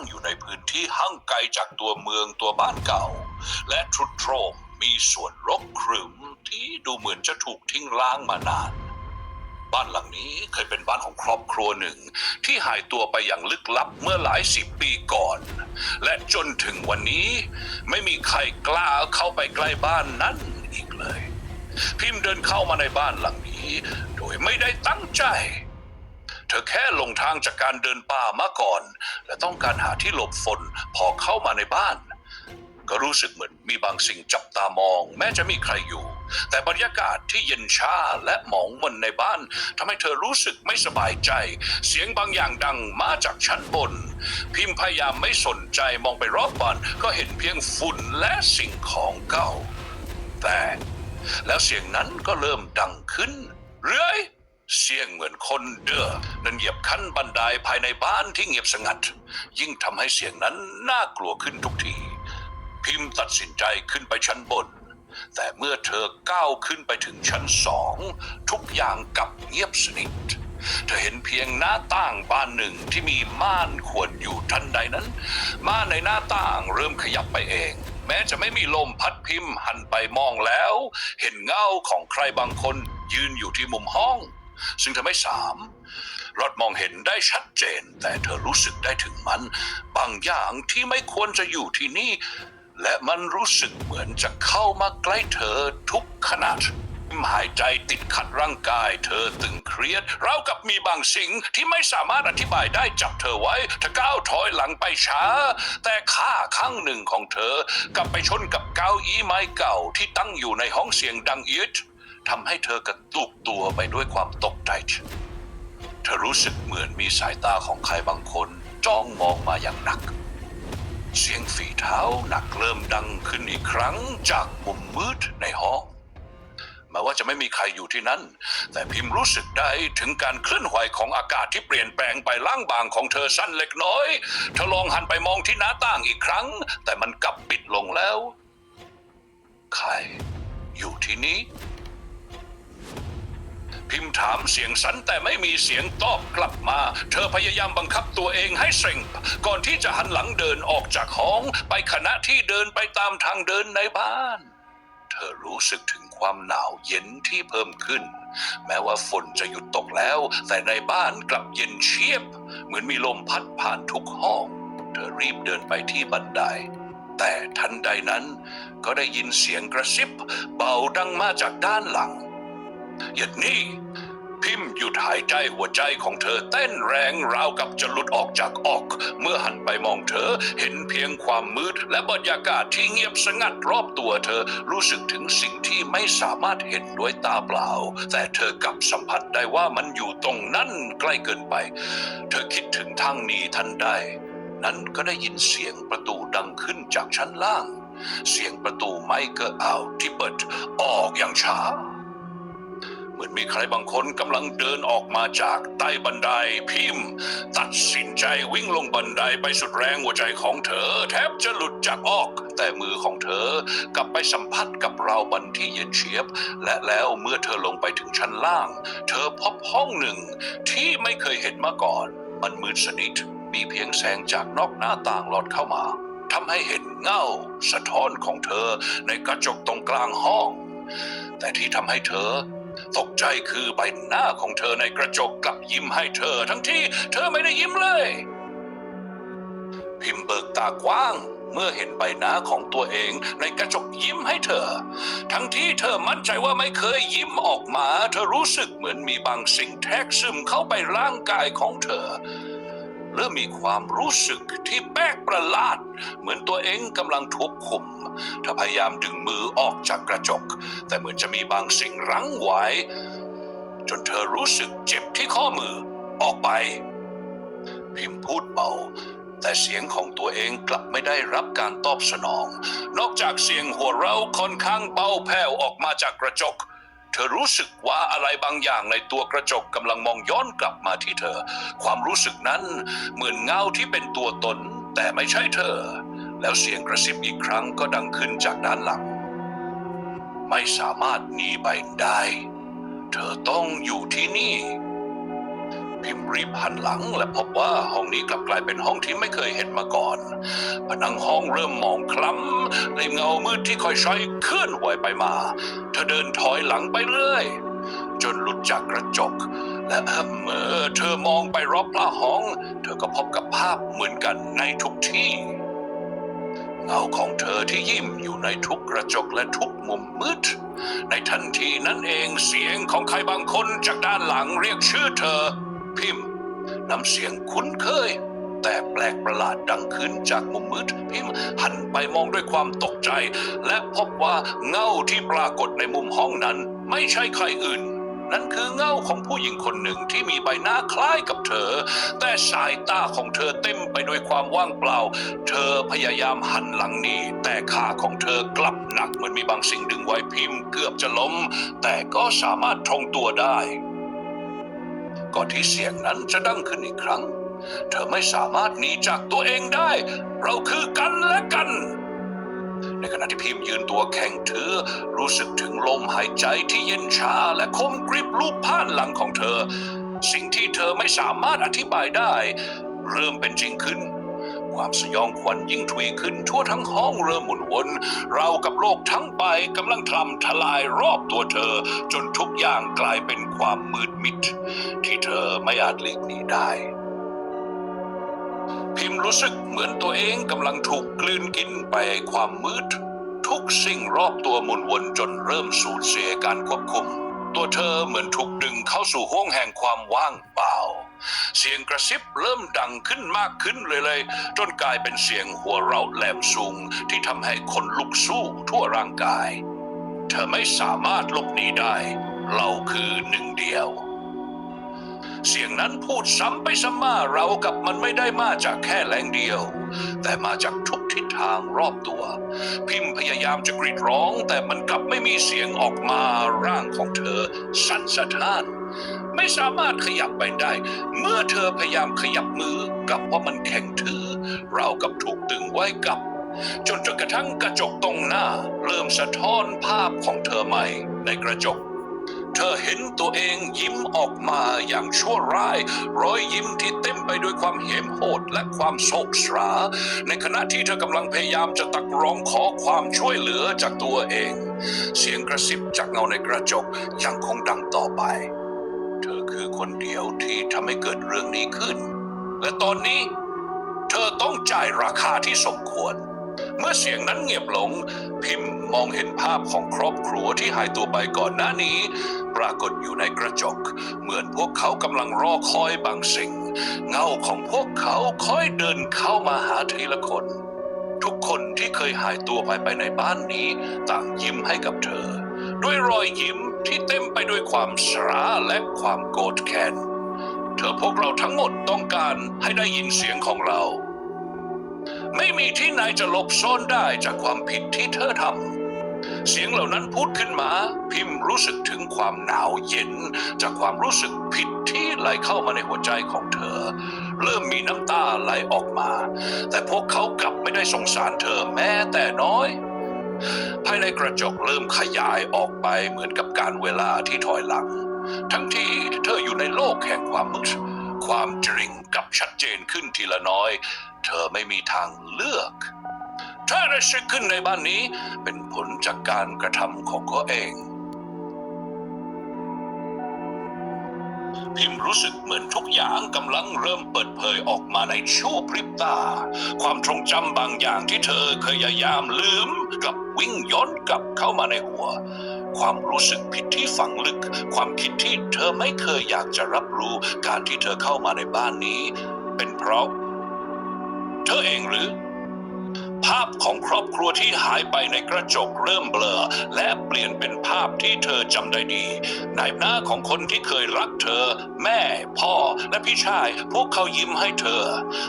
งอยู่ในพื้นที่ห่างไกลจากตัวเมืองตัวบ้านเก่า และทรุดโทรมมีส่วนรกครึมที่ดูเหมือนจะถูกทิ้งล้างมานาน บ้านหลังนี้เคยเป็นบ้านของครอบครัวหนึ่ง ที่หายตัวไปอย่างลึกลับเมื่อหลายสิบปีก่อน และจนถึงวันนี้ไม่มีใครกล้าเข้าไปใกล้บ้านนั้นอีกเลย พิมพ์เดินเข้ามาในบ้านหลังนี้ โดยไม่ได้ตั้งใจ เธอแค่หลงทางจากการเดินป่ามาก่อน และต้องการหาที่หลบฝนพอเข้ามาในบ้าน ก็รู้สึกเหมือนมีบางสิ่งจับตามอง แม้จะมีใครอยู่ แต่บรรยากาศที่เย็นชาและหมองมนในบ้านทำให้เธอรู้สึกไม่สบายใจ เสียงบางอย่างดังมาจากชั้นบน พิมพ์พยายามไม่สนใจมองไปรอบบ้านก็เห็นเพียงฝุ่นและสิ่งของเก่า แต่แล้วเสียงนั้นก็เริ่มดังขึ้น เรื่อย เสียงเหมือนคนเด้อนั้นเหยียบขั้นบันไดภายในบ้านที่เงียบสงัด ยิ่งทำให้เสียงนั้นน่ากลัวขึ้นทุกที พิมพ์ตัดสินใจขึ้นไปชั้นบน แต่เมื่อเธอก้าวขึ้นไปถึงชั้นสองทุกอย่างกลับเงียบสนิทเธอเห็นเพียงหน้าต่างบานหนึ่งที่มีม่านขวนอยู่ทันใดนั้น ม่านในหน้าต่างเริ่มขยับไปเอง แม้จะไม่มีลมพัดพิมพ์หันไปมองแล้ว เห็นเงาของใครบางคนยืนอยู่ที่มุมห้อง ซึ่งเธอไม่สามรถมองเห็นได้ชัดเจน แต่เธอรู้สึกได้ถึงมัน บางอย่างที่ไม่ควรจะอยู่ที่นี่ และมันรู้สึกเหมือนจะเข้ามาใกล้เธอทุกขณะหายใจติดขัดร่างกาย เธอตึงเครียดราวกับมีบางสิ่งที่ไม่สามารถอธิบายได้จับเธอไว้เธอก้าวถอยหลังไปช้า แต่ขาข้างหนึ่งของเธอกลับไปชนกับเก้าอี้ไม้เก่าที่ตั้งอยู่ในห้องเสียงดังเอียด ทำให้เธอกระตุกตัวไปด้วยความตกใจเธอรู้สึกเหมือนมีสายตาของใครบางคนจ้องมองมาอย่างหนัก เสียงฝีเท้าหนักเริ่มดังขึ้นอีกครั้งจากมุมมืดในห้องแม้ว่าจะไม่มีใครอยู่ที่นั่น แต่พิมพ์รู้สึกได้ถึงการเคลื่อนไหวของอากาศที่เปลี่ยนแปลงไปล่างบางของเธอสั้นเล็กน้อยเธอลองหันไปมองที่หน้าต่างอีกครั้ง แต่มันกลับปิดลงแล้ว ใครอยู่ที่นี้ พิมพ์ถามเสียงสันแต่ไม่มีเสียงตอบกลับมา เธอพยายามบังคับตัวเองให้เสร็งก่อนที่จะหันหลังเดินออกจากห้องไปขณะที่เดินไปตามทางเดินในบ้าน เธอรู้สึกถึงความหนาวเย็นที่เพิ่มขึ้น แม้ว่าฝนจะหยุดตกแล้ว แต่ในบ้านกลับเย็นเชียบ เหมือนมีลมพัดผ่านทุกห้อง เธอรีบเดินไปที่บันไดแต่ทันใดนั้นก็ได้ยินเสียงกระซิบเบาดังมาจากด้านหลัง หยุดนี่ พิมพ์หยุดหายใจหัวใจของเธอเต้นแรงราวกับจะหลุดออกจากอก เมื่อหันไปมองเธอเห็นเพียงความมืด และบรรยากาศที่เงียบสงัดรอบตัวเธอรู้สึกถึงสิ่งที่ไม่สามารถเห็นด้วยตาเปล่า แต่เธอกลับสัมผัสได้ว่ามันอยู่ตรงนั้นใกล้เกินไป เธอคิดถึงทางหนีทันใดนั้นก็ได้ยินเสียงประตูดังขึ้นจากชั้นล่าง เสียงประตูไม้เกอร์เอาที่เปิดออกอย่างช้า มือนมีใครบางคนกำลังเดินออกมาจากใต้บันไดพิมพ์ ตัดสินใจวิ่งลงบันไดไปสุดแรงหัวใจของเธอ แทบจะหลุดจากออก แต่มือของเธอกลับไปสัมผัสกับราวบันที่เย็นเฉียบ และแล้วเมื่อเธอลงไปถึงชั้นล่าง เธอพบห้องหนึ่งที่ไม่เคยเห็นมาก่อน มันมืดสนิทมีเพียงแสงจากนอกหน้าต่างหลอดเข้ามาทำให้เห็นเงาสะท้อนของเธอในกระจกตรงกลางห้อง แต่ที่ทำให้เธอ ตกใจคือใบหน้าของเธอในกระจกกลับยิ้มให้เธอทั้งที่เธอไม่ได้ยิ้มเลย พิมพ์เบิกตากว้างเมื่อเห็นใบหน้าของตัวเองในกระจกยิ้มให้เธอ ทั้งที่เธอมั่นใจว่าไม่เคยยิ้มออกมา เธอรู้สึกเหมือนมีบางสิ่งแทรกซึมเข้าไปร่างกายของเธอ เริ่มมีความรู้สึกที่แปลกประหลาด เหมือนตัวเองกำลังทุบคุมเธอพยายามดึงมือออกจากกระจก แต่เหมือนจะมีบางสิ่งรั้งไว้ จนเธอรู้สึกเจ็บที่ข้อมือออกไป พิมพ์พูดเบาแต่เสียงของตัวเองกลับไม่ได้รับการตอบสนอง นอกจากเสียงหัวเราะค่อนข้างเบาแผ่วออกมาจากกระจก เธอรู้สึกว่าอะไรบางอย่างในตัวกระจกกำลังมองย้อนกลับมาที่เธอ ความรู้สึกนั้นเหมือนเงาที่เป็นตัวตน แต่ไม่ใช่เธอ แล้วเสียงกระซิบอีกครั้งก็ดังขึ้นจากด้านหลัง ไม่สามารถหนีไปได้ เธอต้องอยู่ที่นี่ พิมรีบหันหลัง และพบว่าห้องนี้กลับกลายเป็นห้องที่ไม่เคยเห็นมาก่อน ผนังห้องเริ่มหมองคล้ำในเงามืดที่ค่อยเคลื่อนไหวไปมา เธอเดินถอยหลังไปเรื่อยจนหลุดจากกระจก และเมื่อเธอมองไปรอบพระห้อง เธอก็พบกับภาพเหมือนกันในทุกที่เงาของเธอที่ยิ้มอยู่ในทุกกระจกและทุกมุมมืด ในทันทีนั้นเองเสียงของใครบางคนจากด้านหลังเรียกชื่อเธอ พิมพ์ น้ำเสียงคุ้นเคย แต่แปลกประหลาดดังขึ้นจากมุมมืดพิมพ์หันไปมองด้วยความตกใจ และพบว่าเงาที่ปรากฏในมุมห้องนั้น ไม่ใช่ใครอื่น นั่นคือเงาของผู้หญิงคนหนึ่งที่มีใบหน้าคล้ายกับเธอ แต่สายตาของเธอเต็มไปด้วยความว่างเปล่า เธอพยายามหันหลังหนีแต่ขาของเธอกลับหนักเหมือนมีบางสิ่งดึงไว้พิมพ์เกือบจะล้ม แต่ก็สามารถทรงตัวได้ ก่อนที่เสียงนั้นจะดังขึ้นอีกครั้ง เธอไม่สามารถหนีจากตัวเองได้ เราคือกันและกัน ในขณะที่พิมพ์ยืนตัวแข็งถือ รู้สึกถึงลมหายใจที่เย็นชาและคมกริบลูบผ่านหลังของเธอ สิ่งที่เธอไม่สามารถอธิบายได้ เริ่มเป็นจริงขึ้น ความสยองขวัญยิ่งทวีขึ้นทั่วทั้งห้องเริ่มหมุนวน เรากับโลกทั้งใบกำลังทำทลายรอบตัวเธอ จนทุกอย่างกลายเป็นความมืดมิด ที่เธอไม่อาจหลีกหนีได้ พิมพ์รู้สึกเหมือนตัวเองกำลังถูกกลืนกินไปความมืด ทุกสิ่งรอบตัวหมุนวนจนเริ่มสูญเสียการควบคุม ตัวเธอเหมือนถูกดึงเข้าสู่ห้วงแห่งความว่างเปล่า เสียงกระซิบเริ่มดังขึ้นมากขึ้นเลยๆ จนกลายเป็นเสียงหัวเราะแหลมสูงที่ทำให้คนลุกสู้ทั่วร่างกาย เธอไม่สามารถหลบหนีได้ เราคือหนึ่งเดียว เสียงนั้นพูดซ้ำไปซ้ำมาเรากับมันไม่ได้มาจากแค่แรงเดียว แต่มาจากทุกทิศทางรอบตัว พิมพ์พยายามจะกรีดร้อง แต่มันกลับไม่มีเสียงออกมาร่างของเธอ สั่นสะท้าน ไม่สามารถขยับไปได้ เมื่อเธอพยายามขยับมือกลับว่ามันแข็งทื่อเรากับถูกตึงไว้กับ จนจนกระทั่งกระจกตรงหน้า เริ่มสะท้อนภาพของเธอใหม่ในกระจก เธอเห็นตัวเองยิ้มออกมาอย่างชั่วร้าย รอยยิ้มที่เต็มไปด้วยความเห็มโหดและความโศกสรา ในขณะที่เธอกำลังพยายามจะตะกร้องขอความช่วยเหลือจากตัวเอง เสียงกระซิบจากเงาในกระจกยังคงดังต่อไป เธอคือคนเดียวที่ทำให้เกิดเรื่องนี้ขึ้น และตอนนี้ เธอต้องจ่ายราคาที่สมควร เมื่อเสียงนั้นเงียบลง พิมพ์มองเห็นภาพของครอบครัวที่หายตัวไปก่อนหน้านี้ ปรากฏอยู่ในกระจก เหมือนพวกเขากำลังรอคอยบางสิ่ง เงาของพวกเขาค่อยเดินเข้ามาหาทีละคน ทุกคนที่เคยหายตัวไปไปในบ้านนี้ ต่างยิ้มให้กับเธอ ด้วยรอยยิ้มที่เต็มไปด้วยความสราและความโกรธแค้นเธอพวกเราทั้งหมดต้องการให้ได้ยินเสียงของเรา ไม่มีที่ไหนจะหลบซ่อนได้จากความผิดที่เธอทำเสียงเหล่านั้นพูดขึ้นมา พิมพ์รู้สึกถึงความหนาวเย็น จากความรู้สึกผิดที่ไหลเข้ามาในหัวใจของเธอ เริ่มมีน้ำตาไหลออกมา แต่พวกเขากลับไม่ได้สงสารเธอแม้แต่น้อยภายในกระจกเริ่มขยายออกไปเหมือนกับการเวลาที่ถอยหลัง ทั้งที่เธออยู่ในโลกแห่งความมืดความจริงกับชัดเจนขึ้นทีละน้อย เธอไม่มีทางเลือก ถ้าได้สึกขึ้นในบ้านนี้เป็นผลจากการกระทำของเขาเอง พิมรู้สึกเหมือนทุกอย่างกำลังเริ่มเปิดเผยออกมาในชั่วพริบตา ความทรงจำบางอย่างที่เธอเคยพยายามลืมกลับวิ่งย้อนกลับเข้ามาในหัวความรู้สึกผิดที่ฝังลึก ความคิดที่เธอไม่เคยอยากจะรับรู้ การที่เธอเข้ามาในบ้านนี้ เป็นเพราะ ธอเองหรือ ภาพของครอบครัวที่หายไปในกระจกเริ่มเบลอ และเปลี่ยนเป็นภาพที่เธอจำได้ดีในหน้าของคนที่เคยรักเธอ แม่ พ่อและพี่ชาย พวกเขายิ้มให้เธอ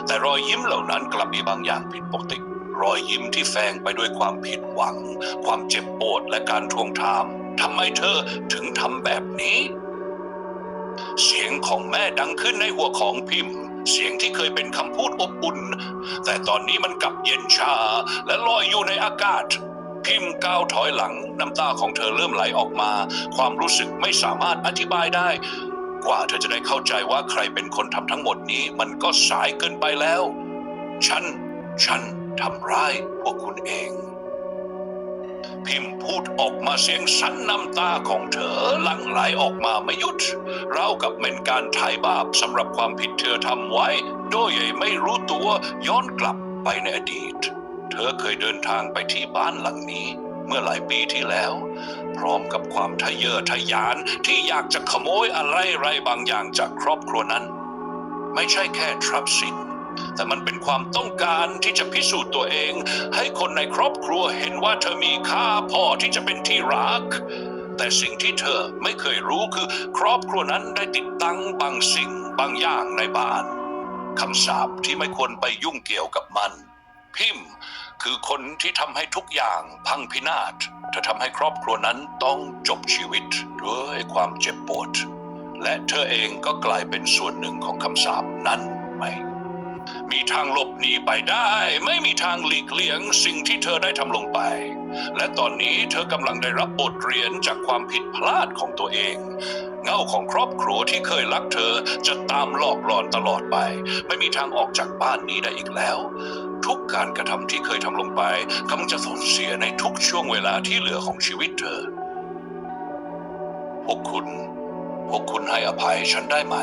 แต่รอยยิ้มเหล่านั้นกลับมีบางอย่างผิดปกติ รอยยิ้มที่แฝงไปด้วยความผิดหวัง ความเจ็บปวดและการทวงถามทำไมเธอถึงทำแบบนี้ เสียงของแม่ดังขึ้นในหัวของพิมพ์ เสียงที่เคยเป็นคำพูดอบอุ่น แต่ตอนนี้มันกลับเย็นชาและลอยอยู่ในอากาศ พิมพ์ก้าวถอยหลังน้ำตาของเธอเริ่มไหลออกมา ความรู้สึกไม่สามารถอธิบายได้ กว่าเธอจะได้เข้าใจว่าใครเป็นคนทำทั้งหมดนี้ มันก็สายเกินไปแล้ว ฉัน ฉันทำร้ายพวกคุณเอง พิมพ์พูดออกมาเสียงสันน้ำตาของเธอหลั่งไหลออกมาไม่หยุดราวกับเป็นการไถ่บาปสำหรับความผิดเธอทำไว้ โดยไม่รู้ตัวย้อนกลับไปในอดีต เธอเคยเดินทางไปที่บ้านหลังนี้เมื่อหลายปีที่แล้ว พร้อมกับความทะเยอทะยานที่อยากจะขโมยอะไรไรบางอย่างจากครอบครัวนั้น ไม่ใช่แค่ทรัพย์สิน แต่มันเป็นความต้องการที่จะพิสูจน์ตัวเอง ให้คนในครอบครัวเห็นว่าเธอมีค่าพอที่จะเป็นที่รัก แต่สิ่งที่เธอไม่เคยรู้คือ ครอบครัวนั้นได้ติดตั้งบางสิ่งบางอย่างในบ้านคำสาปที่ไม่ควรไปยุ่งเกี่ยวกับมัน พิมพ์คือคนที่ทำให้ทุกอย่างพังพินาศเธอทำให้ครอบครัวนั้นต้องจบชีวิตด้วยความเจ็บปวด และเธอเองก็กลายเป็นส่วนหนึ่งของคำสาปนั้นไหม มีทางหลบหนีไปได้ ไม่มีทางหลีกเลี่ยงสิ่งที่เธอได้ทำลงไป และตอนนี้เธอกำลังได้รับบทเรียนจากความผิดพลาดของตัวเอง เงาของครอบครัวที่เคยรักเธอจะตามหลอกหลอนตลอดไป ไม่มีทางออกจากบ้านนี้ได้อีกแล้ว ทุกการกระทำที่เคยทำลงไปกำลังจะสูญเสียในทุกช่วงเวลาที่เหลือของชีวิตเธอ พวกคุณ พวกคุณให้อภัยฉันได้ไหม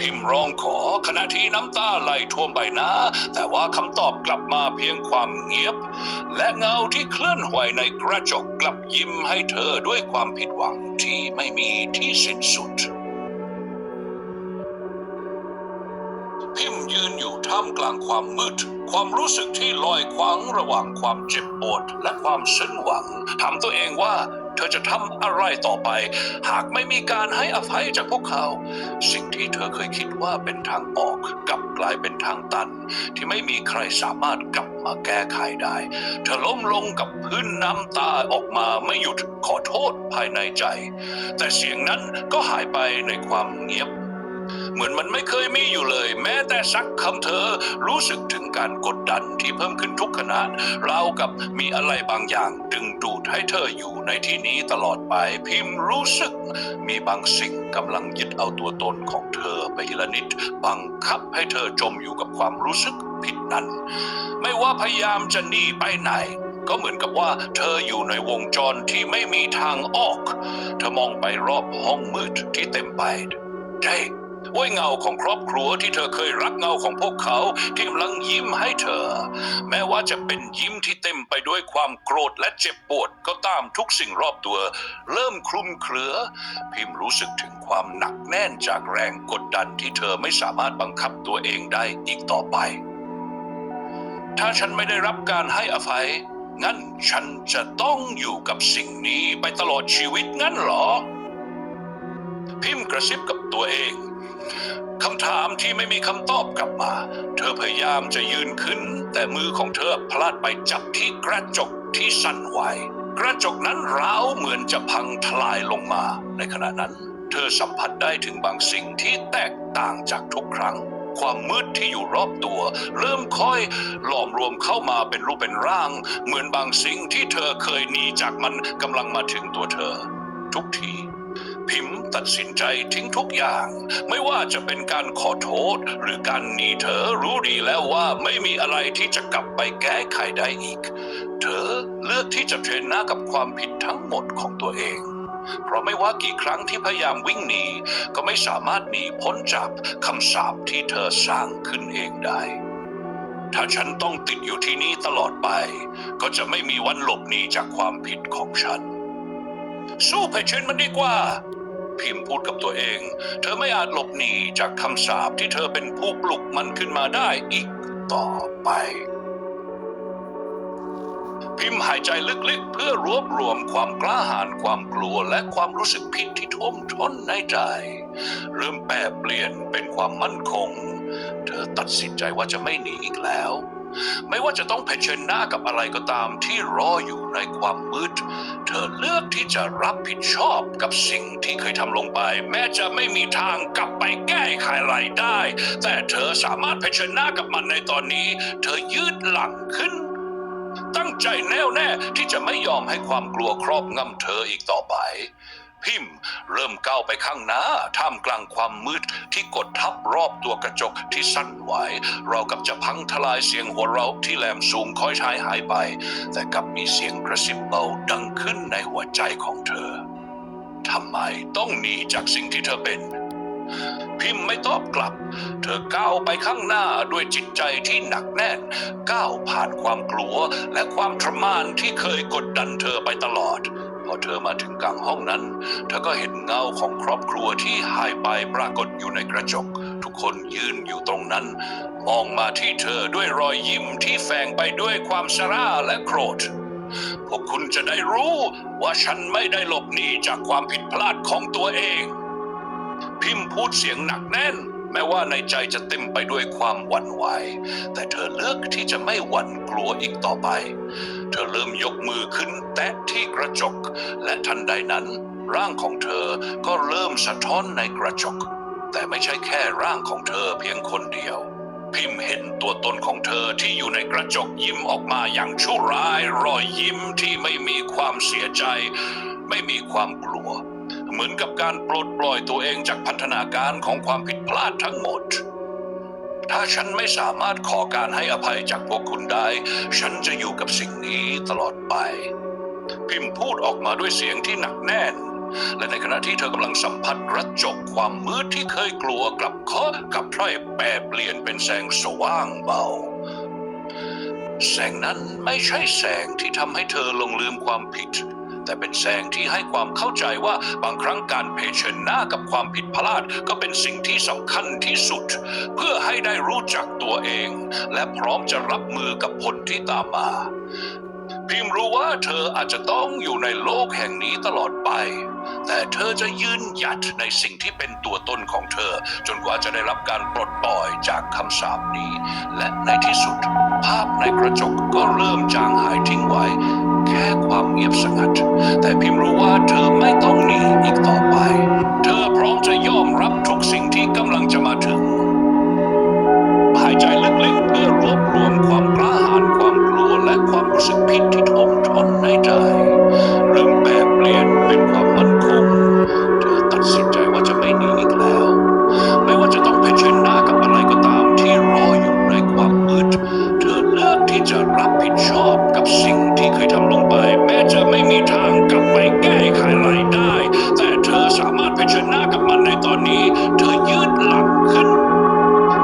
พิมพ์ร้องขอขณะที่น้ำตาไหลท่วมใบหน้า แต่ว่าคำตอบกลับมาเพียงความเงียบ และเงาที่เคลื่อนไหวในกระจกกลับยิ้มให้เธอด้วยความผิดหวังที่ไม่มีที่สิ้นสุด พิมพ์ยืนอยู่ท่ามกลางความมืดความรู้สึกที่ลอยคว้างระหว่างความเจ็บปวดและความสิ้นหวังถามตัวเองว่า ธอจะทำอะไรต่อไป หากไม่มีการให้อภัยจากพวกเขา สิ่งที่เธอเคยคิดว่าเป็นทางออกกลับกลายเป็นทางตัน ที่ไม่มีใครสามารถกลับมาแก้ไขได้ เธอล้มลงกับพื้นน้ำตาออกมาไม่หยุดขอโทษภายในใจ แต่เสียงนั้นก็หายไปในความเงียบ เหมือนมันไม่เคยมีอยู่เลย แม้แต่สักคำเธอรู้สึกถึงการกดดันที่เพิ่มขึ้นทุกขณะราวกับมีอะไรบางอย่างดึงดูดให้เธออยู่ในที่นี้ตลอดไปพิมพ์รู้สึก มีบางสิ่งกำลังยึดเอาตัวตนของเธอไปทีละนิด บังคับให้เธอจมอยู่กับความรู้สึกผิดนั้น ไม่ว่าพยายามจะหนีไปไหนก็เหมือนกับว่าเธออยู่ในวงจรที่ไม่มีทางออก เธอมองไปรอบห้องมืดที่เต็มไป ใช่ ว่าเงาของครอบครัวที่เธอเคยรักเงาของพวกเขาที่กำลังยิ้มให้เธอ แม้ว่าจะเป็นยิ้มที่เต็มไปด้วยความโกรธและเจ็บปวดก็ตามทุกสิ่งรอบตัว เริ่มคลุมเครือ พิมพ์รู้สึกถึงความหนักแน่นจากแรงกดดันที่เธอไม่สามารถบังคับตัวเองได้อีกต่อไป ถ้าฉันไม่ได้รับการให้อภัยงั้นฉันจะต้องอยู่กับสิ่งนี้ไปตลอดชีวิตงั้นเหรอ พิมพ์กระซิบกับตัวเอง คำถามที่ไม่มีคำตอบกลับมา เธอพยายามจะยืนขึ้น แต่มือของเธอพลาดไปจับที่กระจกที่สั่นไหวกระจกนั้นร้าวเหมือนจะพังทลายลงมา ในขณะนั้น เธอสัมผัสได้ถึงบางสิ่งที่แตกต่างจากทุกครั้ง ความมืดที่อยู่รอบตัว เริ่มค่อยหลอมรวมเข้ามาเป็นรูปเป็นร่าง เหมือนบางสิ่งที่เธอเคยหนีจากมันกำลังมาถึงตัวเธอ ทุกที พิมพ์ตัดสินใจทิ้งทุกอย่าง ไม่ว่าจะเป็นการขอโทษ หรือการหนีเธอรู้ดีแล้วว่าไม่มีอะไรที่จะกลับไปแก้ไขได้อีก เธอเลือกที่จะเทรนหน้ากับความผิดทั้งหมดของตัวเอง เพราะไม่ว่ากี่ครั้งที่พยายามวิ่งหนีก็ไม่สามารถหนีพ้นจากคำสาปที่เธอสร้างขึ้นเองได้ถ้าฉันต้องติดอยู่ที่นี่ตลอดไป ก็จะไม่มีวันหลบหนีจากความผิดของฉัน สู้เผชิญมันดีกว่า พิมพ์พูดกับตัวเอง เธอไม่อาจหลบหนีจากคำสาปที่เธอเป็นผู้ปลุกมันขึ้นมาได้อีกต่อไป พิมพ์หายใจลึกๆ เพื่อรวบรวมความกล้าหาญความกลัวและความรู้สึกผิดที่ท่วมท้นในใจ เริ่มแปรเปลี่ยนเป็นความมั่นคง เธอตัดสินใจว่าจะไม่หนีอีกแล้ว ไม่ว่าจะต้องเผชิญหน้ากับอะไรก็ตามที่รออยู่ในความมืด เธอเลือกที่จะรับผิดชอบกับสิ่งที่เคยทำลงไป แม้จะไม่มีทางกลับไปแก้ไขอะไรได้ แต่เธอสามารถเผชิญหน้ากับมันในตอนนี้ เธอยืดหลังขึ้น ตั้งใจแน่วแน่ที่จะไม่ยอมให้ความกลัวครอบงำเธออีกต่อไป พิมพ์ เริ่มก้าวไปข้างหน้า ท่ามกลางความมืดที่กดทับรอบตัวกระจกที่สั่นไหวเรากับจะพังทลายเสียงหัวเราะที่แหลมสูงค่อยชายหายไป แต่กลับมีเสียงกระซิบเบาดังขึ้นในหัวใจของเธอทำไมต้องหนีจากสิ่งที่เธอเป็นพิมพ์ไม่ตอบกลับ เธอก้าวไปข้างหน้าด้วยจิตใจที่หนักแน่น ก้าวผ่านความกลัวและความทรมานที่เคยกดดันเธอไปตลอด อเธอมาถึงกลางห้องนั้น เธอก็เห็นเงาของครอบครัวที่หายไปปรากฏอยู่ในกระจก ทุกคนยืนอยู่ตรงนั้น มองมาที่เธอด้วยรอยยิ้มที่แฝงไปด้วยความสร่าและโกรธ พวกคุณจะได้รู้ว่าฉันไม่ได้หลบหนีจากความผิดพลาดของตัวเอง พิมพ์พูดเสียงหนักแน่น แม้ว่าในใจจะเต็มไปด้วยความหวั่นไหว แต่เธอเลือกที่จะไม่หวั่นกลัวอีกต่อไป เธอเริ่มยกมือขึ้นแตะที่กระจก และทันใดนั้น ร่างของเธอก็เริ่มสะท้อนในกระจก แต่ไม่ใช่แค่ร่างของเธอเพียงคนเดียว พิมพ์เห็นตัวตนของเธอที่อยู่ในกระจกยิ้มออกมาอย่างชั่วร้าย รอยยิ้มที่ไม่มีความเสียใจ ไม่มีความกลัว เหมือนกับการปลดปล่อยตัวเองจากพันธนาการของความผิดพลาดทั้งหมด ถ้าฉันไม่สามารถขอการให้อภัยจากพวกคุณได้ ฉันจะอยู่กับสิ่งนี้ตลอดไป พิมพ์พูดออกมาด้วยเสียงที่หนักแน่น และในขณะที่เธอกำลังสัมผัสกระจกความมืดที่เคยกลัวกลับเคาะกับพร่อยแปรเปลี่ยนเป็นแสงสว่างเบาแสงนั้นไม่ใช่แสงที่ทำให้เธอลงลืมความผิด แต่เป็นแสงที่ให้ความเข้าใจว่าบางครั้งการเผชิญหน้ากับความผิดพลาด ก็เป็นสิ่งที่สำคัญที่สุด เพื่อให้ได้รู้จักตัวเอง และพร้อมจะรับมือกับผลที่ตามมา พิมรู้ว่าเธออาจจะต้องอยู่ในโลกแห่งนี้ตลอดไป แต่เธอจะยืนหยัดในสิ่งที่เป็นตัวตนของเธอ จนกว่าจะได้รับการปลดปล่อยจากคำสาปนี้ และในที่สุด ภาพในกระจกก็เริ่มจางหายทิ้งไว้ ค่ความเงียบสงัด แต่พิมรู้ว่าเธอไม่ต้องหนีอีกต่อไป เธอพร้อมจะยอมรับทุกสิ่งที่กำลังจะมาถึง หายใจลึกๆเพื่อรวบรวมความกล้าหาญความกลัวและความรู้สึกผิดที่ท่วมท้นในใจเริ่มแปรเปลี่ยนเป็นความมั่นคง เธอตัดสินใจว่าจะไม่หนีอีกแล้ว ไม่ว่าจะต้องเผชิญหน้ากับอะไรก็ตามที่รออยู่ในความมืด เธอเลือกที่จะรับผิดชอบกับสิ่ง ที่เคยทำลงไป แม้จะไม่มีทางกลับไปแก้ไขอะไรได้ แต่เธอสามารถเผชิญหน้ากับมันในตอนนี้ เธอยืดหลังขึ้น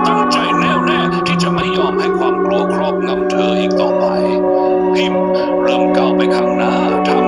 ตั้งใจแน่วแน่ที่จะไม่ยอมให้ความกลัวครอบงำเธออีกต่อไป พิมพ์เริ่มก้าวไปข้างหน้าท่า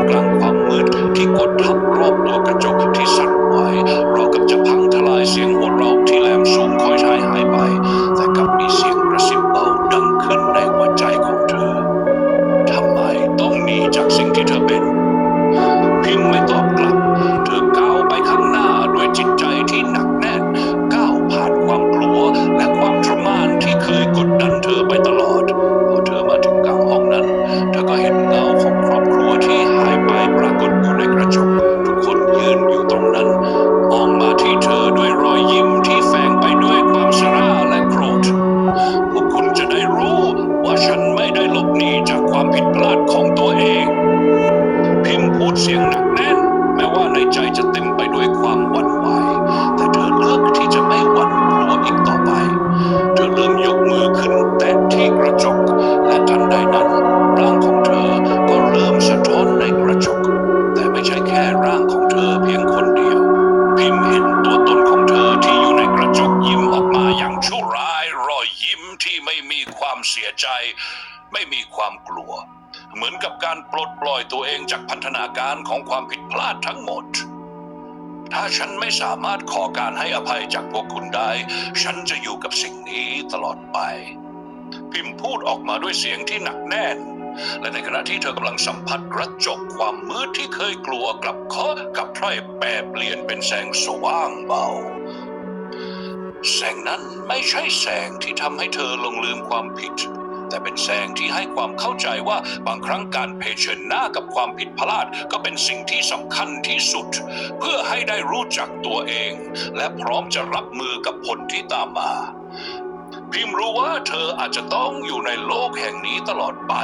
กลัว เหมือนกับการปลดปล่อยตัวเองจากพันธนาการของความผิดพลาดทั้งหมด ถ้าฉันไม่สามารถขอการให้อภัยจากพวกคุณได้ ฉันจะอยู่กับสิ่งนี้ตลอดไป พิมพ์พูดออกมาด้วยเสียงที่หนักแน่น และในขณะที่เธอกำลังสัมผัสกระจกความมืดที่เคยกลัวกลับเคาะกับพร่แปรเปลี่ยนเป็นแสงสว่างเบาแสงนั้นไม่ใช่แสงที่ทำให้เธอลงลืมความผิด แต่เป็นแสงที่ให้ความเข้าใจว่าบางครั้งการเผชิญหน้ากับความผิดพลาด ก็เป็นสิ่งที่สำคัญที่สุด เพื่อให้ได้รู้จักตัวเอง และพร้อมจะรับมือกับผลที่ตามมา พิมรู้ว่าเธออาจจะต้องอยู่ในโลกแห่งนี้ตลอดไป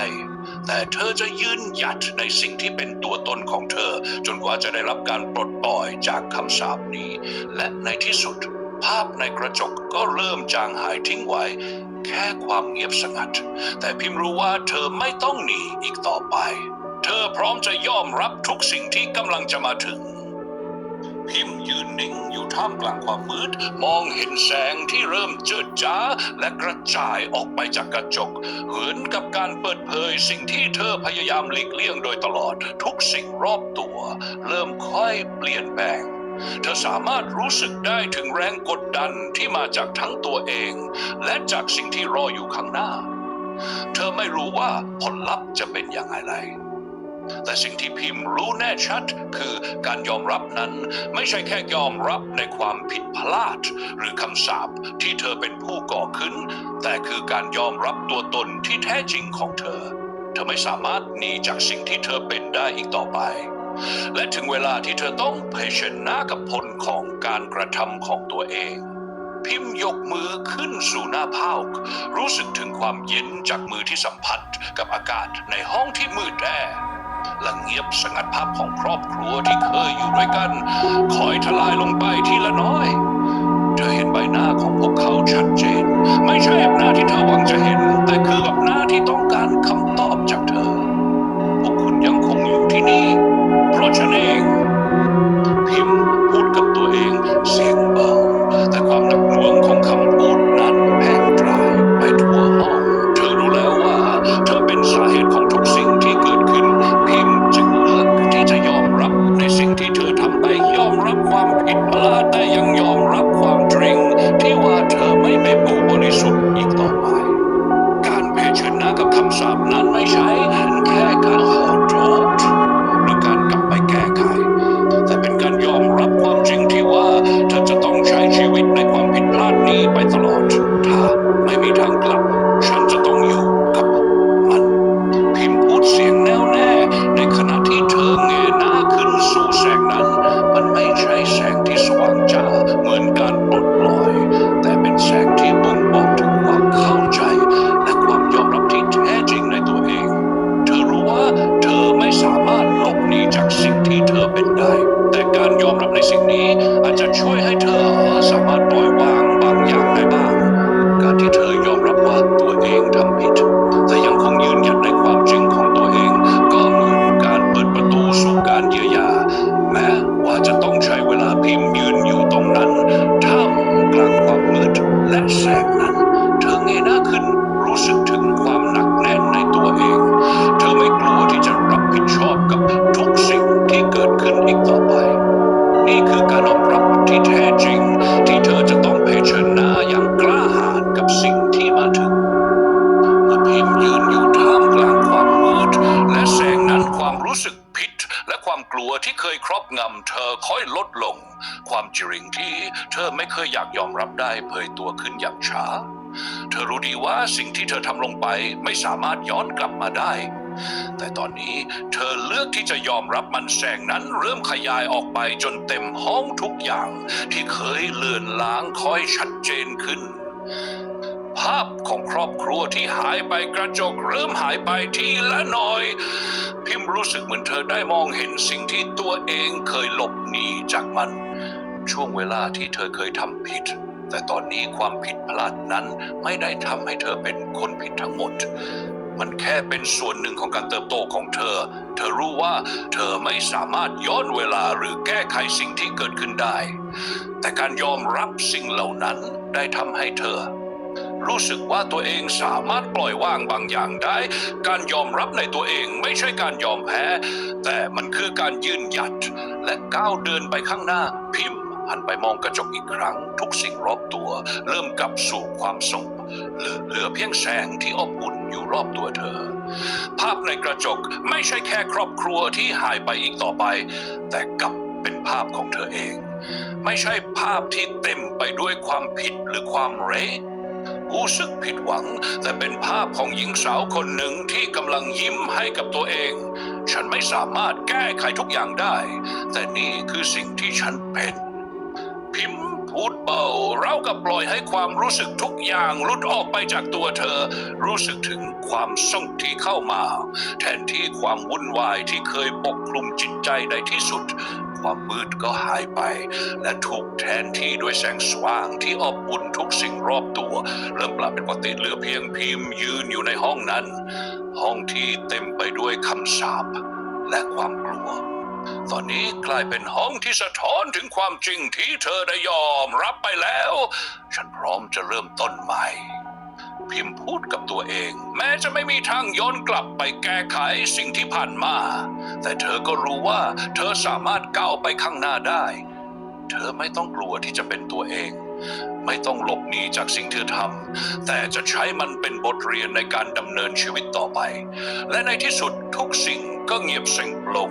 แต่เธอจะยืนหยัดในสิ่งที่เป็นตัวตนของเธอ จนกว่าจะได้รับการปลดปล่อยจากคำสาปนี้ และในที่สุด ภาพในกระจกก็เริ่มจางหายทิ้งไว้ แค่ความเงียบสงัด แต่พิมรู้ว่าเธอไม่ต้องหนีอีกต่อไป เธอพร้อมจะยอมรับทุกสิ่งที่กำลังจะมาถึง พิมยืนนิ่งอยู่ท่ามกลางความมืด มองเห็นแสงที่เริ่มเจิดจ้า และกระจายออกไปจากกระจก เหมือนกับการเปิดเผยสิ่งที่เธอพยายามหลีกเลี่ยงโดยตลอด ทุกสิ่งรอบตัว เริ่มค่อยเปลี่ยนแปลง เธอสามารถรู้สึกได้ถึงแรงกดดันที่มาจากทั้งตัวเอง และจากสิ่งที่รออยู่ข้างหน้า เธอไม่รู้ว่าผลลัพธ์จะเป็นอย่างไร แต่สิ่งที่พิมพ์รู้แน่ชัดคือการยอมรับนั้นไม่ใช่แค่ยอมรับในความผิดพลาด หรือคำสาปที่เธอเป็นผู้ก่อขึ้น แต่คือการยอมรับตัวตนที่แท้จริงของเธอ เธอไม่สามารถหนีจากสิ่งที่เธอเป็นได้อีกต่อไป และถึงเวลาที่เธอต้องเผชิญหน้ากับผลของการกระทำของตัวเอง พิมพ์ยกมือขึ้นสู่หน้าผากรู้สึกถึงความเย็นจากมือที่สัมผัสกับอากาศในห้องที่มืดแอและเงียบสงัดภาพของครอบครัวที่เคยอยู่ด้วยกันคอยทลายลงไปทีละน้อย เธอเห็นใบหน้าของพวกเขาชัดเจน ไม่ใช่แบบหน้าที่เธอหวังจะเห็น แต่คือแบบหน้าที่ต้องการคำตอบจากเธอ พวกคุณยังคงอยู่ที่นี่ ราะฉันเอง พิมพ์พูดกับตัวเองเสียงเบา แต่ความหนักหน่วงของคำพูดนั้นแผ่กลายไปทั่วห้อง เธอรู้แล้วว่า เธอเป็นสาเหตุของทุกสิ่งที่เกิดขึ้น พิมพ์จึงเลือกที่จะยอมรับในสิ่งที่เธอทำไปยอมรับความผิดพลาดแต่ยังยอมรับความจริง ที่ว่าเธอไม่เป็นผู้บริสุทธิ์ ไม่เคยอยากยอมรับได้เผยตัวขึ้นอย่างช้า เธอรู้ดีว่าสิ่งที่เธอทำลงไปไม่สามารถย้อนกลับมาได้ แต่ตอนนี้เธอเลือกที่จะยอมรับมันแสงนั้นเริ่มขยายออกไปจนเต็มห้องทุกอย่าง ที่เคยเลือนลางค่อยชัดเจนขึ้นภาพของครอบครัวที่หายไปกระจกเริ่มหายไปทีละหน่อย พิมพ์รู้สึกเหมือนเธอได้มองเห็นสิ่งที่ตัวเองเคยหลบหนีจากมัน ช่วงเวลาที่เธอเคยทำผิด แต่ตอนนี้ความผิดพลาดนั้นไม่ได้ทำให้เธอเป็นคนผิดทั้งหมด มันแค่เป็นส่วนหนึ่งของการเติบโตของเธอ เธอรู้ว่าเธอไม่สามารถย้อนเวลาหรือแก้ไขสิ่งที่เกิดขึ้นได้ แต่การยอมรับสิ่งเหล่านั้นได้ทำให้เธอรู้สึกว่าตัวเองสามารถปล่อยวางบางอย่างได้ การยอมรับในตัวเองไม่ใช่การยอมแพ้ แต่มันคือการยืนหยัด และก้าวเดินไปข้างหน้าพิมพ์ หันไปมองกระจกอีกครั้ง ทุกสิ่งรอบตัว เริ่มกลับสู่ความสงบเหลือเหลือเพียงแสงที่อบอุ่นอยู่รอบตัวเธอ ภาพในกระจกไม่ใช่แค่ครอบครัวที่หายไปอีกต่อไป แต่กลับเป็นภาพของเธอเอง ไม่ใช่ภาพที่เต็มไปด้วยความผิดหรือความเร้รู้สึกผิดหวัง แต่เป็นภาพของหญิงสาวคนหนึ่งที่กำลังยิ้มให้กับตัวเอง ฉันไม่สามารถแก้ไขทุกอย่างได้ แต่นี่คือสิ่งที่ฉันเป็น พิมพ์พูดเบาเรากับปล่อยให้ความรู้สึกทุกอย่างลุดออกไปจากตัวเธอ รู้สึกถึงความสุขที่เข้ามา แทนที่ความวุ่นวายที่เคยปกคลุมจิตใจในที่สุด ความมืดก็หายไป และถูกแทนที่ด้วยแสงสว่างที่อบอุ่นทุกสิ่งรอบตัว เริ่มปรับเป็นปกติเหลือเพียงพิมพ์ยืนอยู่ในห้องนั้น ห้องที่เต็มไปด้วยคำสาปและความกลัว ตอนนี้กลายเป็นห้องที่สะท้อนถึงความจริงที่เธอได้ยอมรับไปแล้ว ฉันพร้อมจะเริ่มต้นใหม่ พิมพ์พูดกับตัวเอง แม้จะไม่มีทางย้อนกลับไปแก้ไขสิ่งที่ผ่านมา แต่เธอก็รู้ว่าเธอสามารถก้าวไปข้างหน้าได้ เธอไม่ต้องกลัวที่จะเป็นตัวเอง ไม่ต้องหลบหนีจากสิ่งที่ทำแต่จะใช้มันเป็นบทเรียนในการดำเนินชีวิตต่อไป และในที่สุดทุกสิ่งก็เงียบสงบลง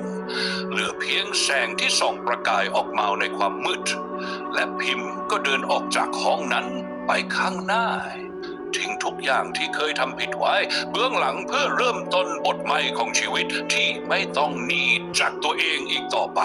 เหลือเพียงแสงที่ส่องประกายออกมาในความมืด และพิมพ์ก็เดินออกจากห้องนั้นไปข้างหน้า ทิ้งทุกอย่างที่เคยทำผิดไว้ เบื้องหลังเพื่อเริ่มต้นบทใหม่ของชีวิตที่ไม่ต้องหนีจากตัวเองอีกต่อไป